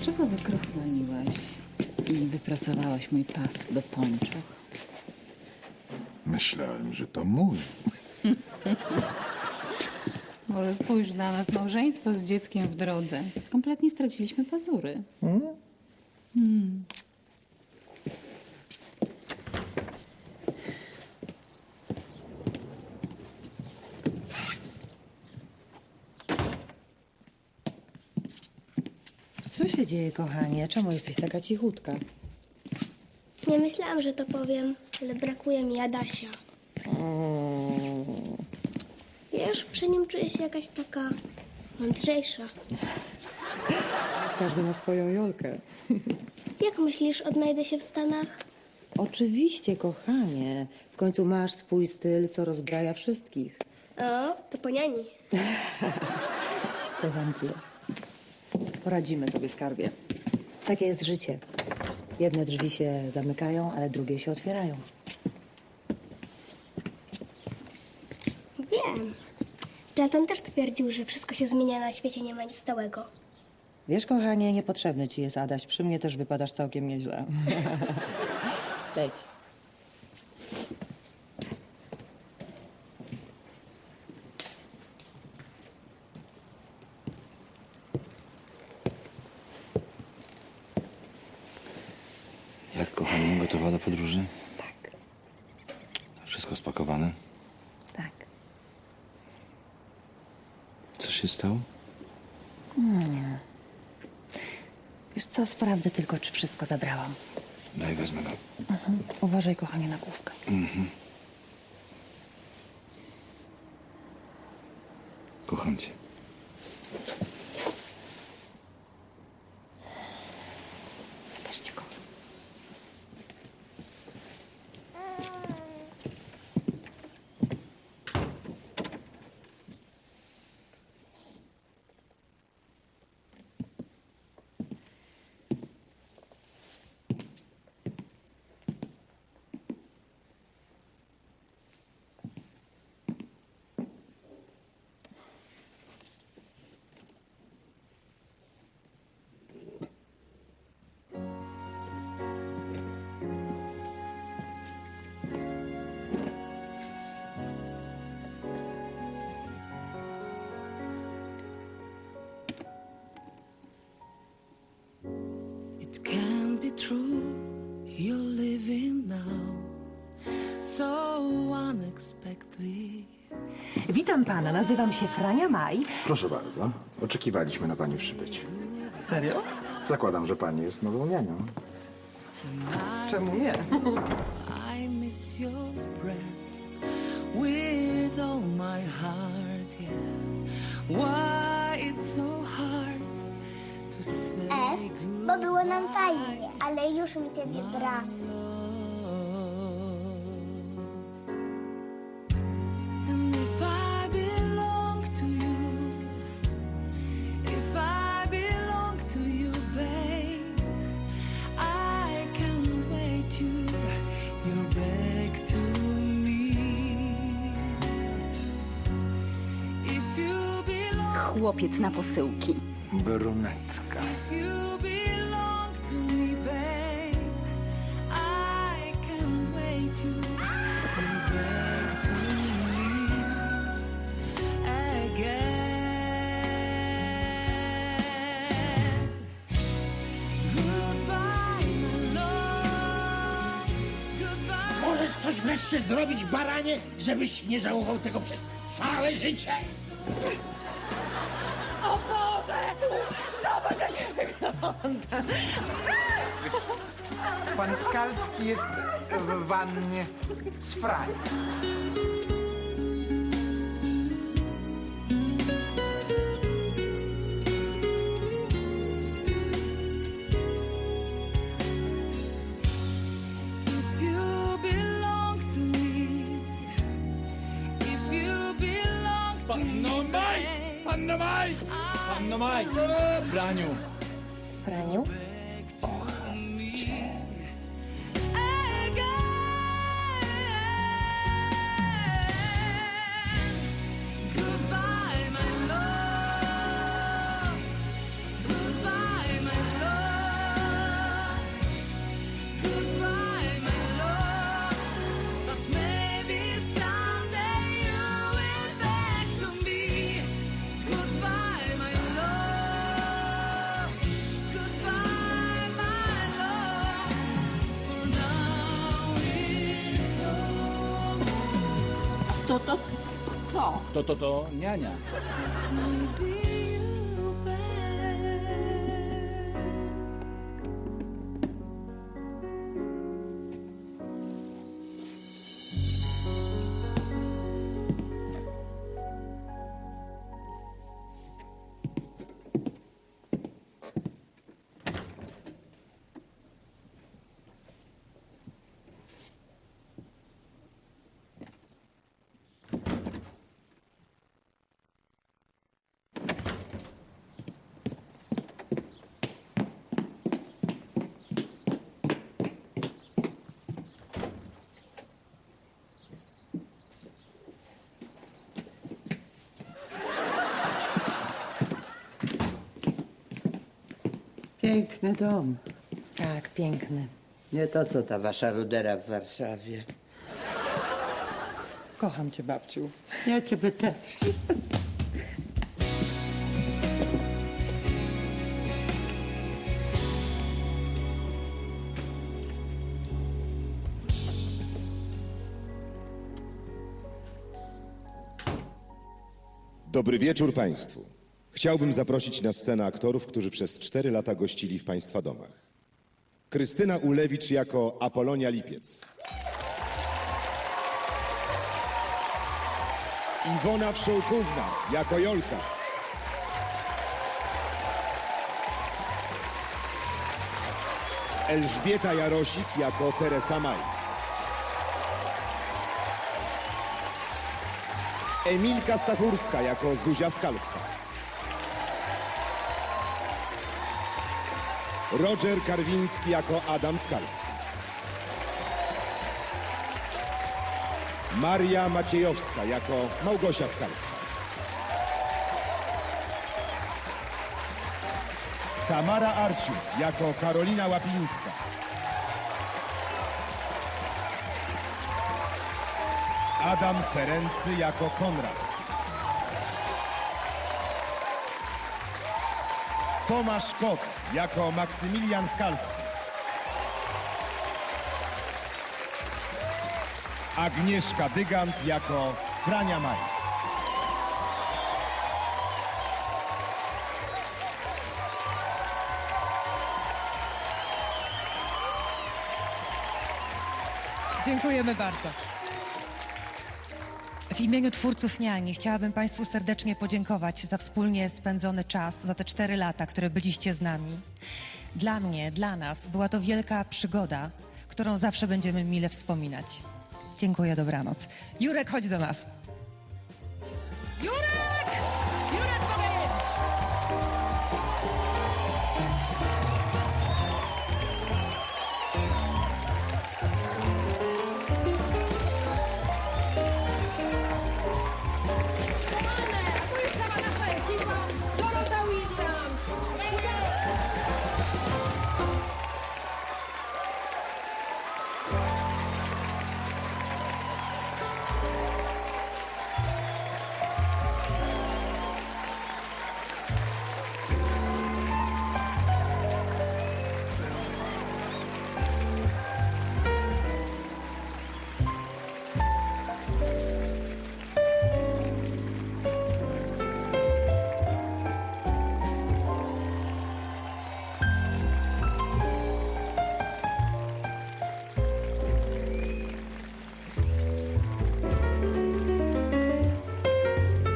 Dlaczego wykrochmaliłeś i wyprasowałeś mój pas do pończoch? Myślałem, że to mój. Może spójrz na nas, małżeństwo z dzieckiem w drodze. Kompletnie straciliśmy pazury. Co się dzieje, kochanie? Czemu jesteś taka cichutka? Nie myślałam, że to powiem, ale brakuje mi Adasia. Wiesz, przy nim czuję się jakaś taka mądrzejsza. Każdy ma swoją Jolkę. Jak myślisz, odnajdę się w Stanach? Oczywiście, kochanie. W końcu masz swój styl, co rozbraja wszystkich. O, to po niani. Kocham cię. Poradzimy sobie, skarbie. Takie jest życie. Jedne drzwi się zamykają, ale drugie się otwierają. Wiem. Platon też twierdził, że wszystko się zmienia na świecie, nie ma nic stałego. Wiesz, kochanie, niepotrzebny ci jest Adaś. Przy mnie też wypadasz całkiem nieźle. Leć. Jak kochanie, gotowa do podróży? Tak, Wszystko spakowane? tak. Co się stało? Wiesz co, sprawdzę tylko, czy wszystko zabrałam. Daj, wezmę go. Uważaj, kochanie, na główkę. Kocham cię. True, you're living now so unexpectedly. Witam pana, nazywam się Frania Maj. Proszę bardzo. Oczekiwaliśmy na pani przybycie. Serio? Zakładam, że pani jest nową nianią. Czemu nie? I miss your breath with all my heart, yeah. Why było nam fajnie, ale już mi ciebie brak. And if I belong coś wreszcie zrobić, baranie, żebyś nie żałował tego przez całe życie? Pan Skalski jest w wannie z Franią. Panno Maj! Panno Maj! Braniu! Franiu? again. To, to, to, niania. Piękny dom. Tak, piękny. Nie to, co ta wasza rudera w Warszawie. Kocham cię, babciu. Ja ciebie też. Dobry wieczór Państwu. Chciałbym zaprosić na scenę aktorów, którzy przez cztery lata gościli w Państwa domach. Krystyna Ulewicz jako Apolonia Lipiec. Iwona Wszołkówna jako Jolka. Elżbieta Jarosik jako Teresa Maj. Emilka Stachurska jako Zuzia Skalska. Roger Karwiński jako Adam Skalski. Maria Maciejowska jako Małgosia Skalska. Tamara Arciuk jako Karolina Łapińska. Adam Ferency jako Konrad. Tomasz Kot jako Maksymilian Skalski. Agnieszka Dygant jako Frania Maj. Dziękujemy bardzo. W imieniu twórców Niani chciałabym Państwu serdecznie podziękować za wspólnie spędzony czas, za te cztery lata, które byliście z nami. Dla mnie, dla nas była to wielka przygoda, którą zawsze będziemy mile wspominać. Dziękuję, dobranoc. Jurek, chodź do nas.